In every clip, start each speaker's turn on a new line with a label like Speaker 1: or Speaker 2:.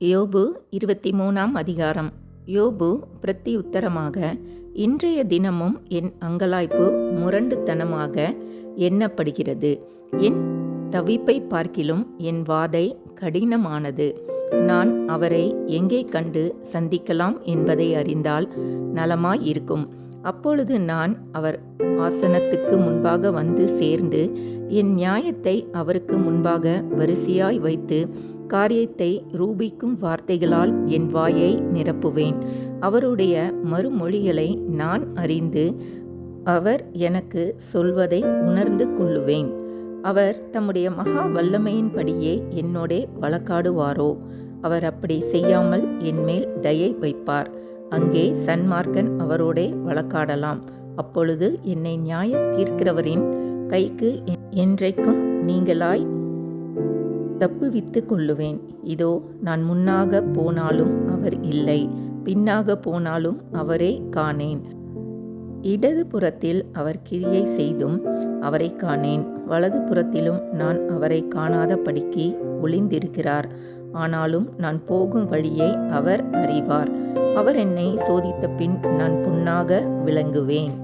Speaker 1: யோபு இருபத்தி மூணாம் அதிகாரம். யோபு பிரத்தி உத்தரமாக இன்றைய தினமும் என் அங்கலாய்ப்பு முரண்டுத்தனமாக எண்ணப்படுகிறது. என் தவிப்பை பார்க்கிலும் என் வாதை கடினமானது. நான் அவரை எங்கே கண்டு சந்திக்கலாம் என்பதை அறிந்தால் நலமாய் இருக்கும் அப்பொழுது நான் அவர் ஆசனத்துக்கு முன்பாக வந்து சேர்ந்து என் நியாயத்தை அவருக்கு முன்பாக வரிசையாய் வைத்து காரியத்தை ரூபிக்கும் வார்த்தைகளால் என் வாயை நிரப்புவேன். அவருடைய மறுமொழிகளை நான் அறிந்து அவர் எனக்கு சொல்வதை உணர்ந்து கொள்ளுவேன். அவர் தம்முடைய மகா வல்லமையின்படியே என்னோடே வழக்காடுவாரோ? அவர் அப்படி செய்யாமல் என்மேல் தயை வைப்பார். அங்கே சன்மார்க்கன் அவரோடே வழக்காடலாம். அப்பொழுது என்னை நியாயம் தீர்க்கிறவரின் கைக்கு என்றைக்கும் நீங்களாய் தப்புவித்து கொள்ளுவேன். இதோ நான் முன்னாக போனாலும் அவர் இல்லை. பின்னாக போனாலும் அவரே காணேன். இடது புறத்தில் அவர் கிரியை செய்தும் அவரை காணேன். வலது புறத்திலும் நான் அவரை காணாத படிக்கு ஒளிந்திருக்கிறார். ஆனாலும் நான் போகும் வழியை அவர் அறிவார். அவர் என்னை சோதித்த பின் நான் புண்ணாக விளங்குவேன்.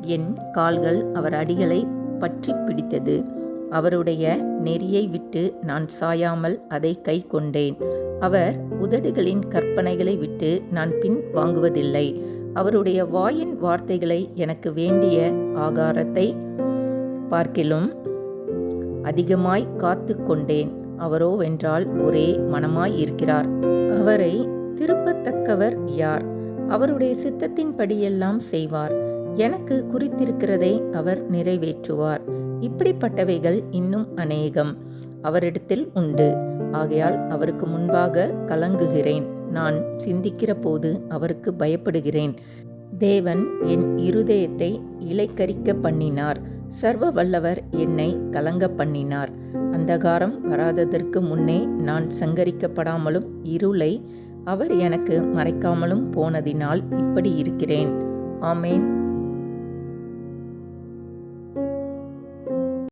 Speaker 1: என் கால்கள் அவர் அடிகளை பற்றி பிடித்தது. அவருடைய நெறியை விட்டு நான் சாயாமல் அதை கை கொண்டேன். அவர் உதடுகளின் கற்பனைகளை விட்டு நான் பின் வாங்குவதில்லை. அவருடைய வாயின் வார்த்தைகளை எனக்கு வேண்டிய ஆகாரத்தை பார்க்கிலும் அதிகமாய் காத்து கொண்டேன். அவரோவென்றால் ஒரே மனமாய் இருக்கிறார். அவரை திருப்பத்தக்கவர் யார்? அவருடைய சித்தத்தின்படியெல்லாம் செய்வார். எனக்கு குறித்திருக்கிறதை அவர் நிறைவேற்றுவார். இப்படிப்பட்டவைகள் இன்னும் அநேகம். அவரிடத்தில் உண்டு. ஆகையால் அவருக்கு முன்பாக கலங்குகிறேன். நான் சிந்திக்கிற போது அவருக்கு பயப்படுகிறேன். தேவன் என் இருதயத்தை இலைக்கரிக்க பண்ணினார். சர்வ வல்லவர் என்னை கலங்க பண்ணினார். அந்தகாரம் வராததற்கு முன்னே நான் சங்கரிக்கப்படாமலும் இருளை அவர் எனக்கு மறைக்காமலும் போனதினால் இப்படி இருக்கிறேன். ஆமேன்.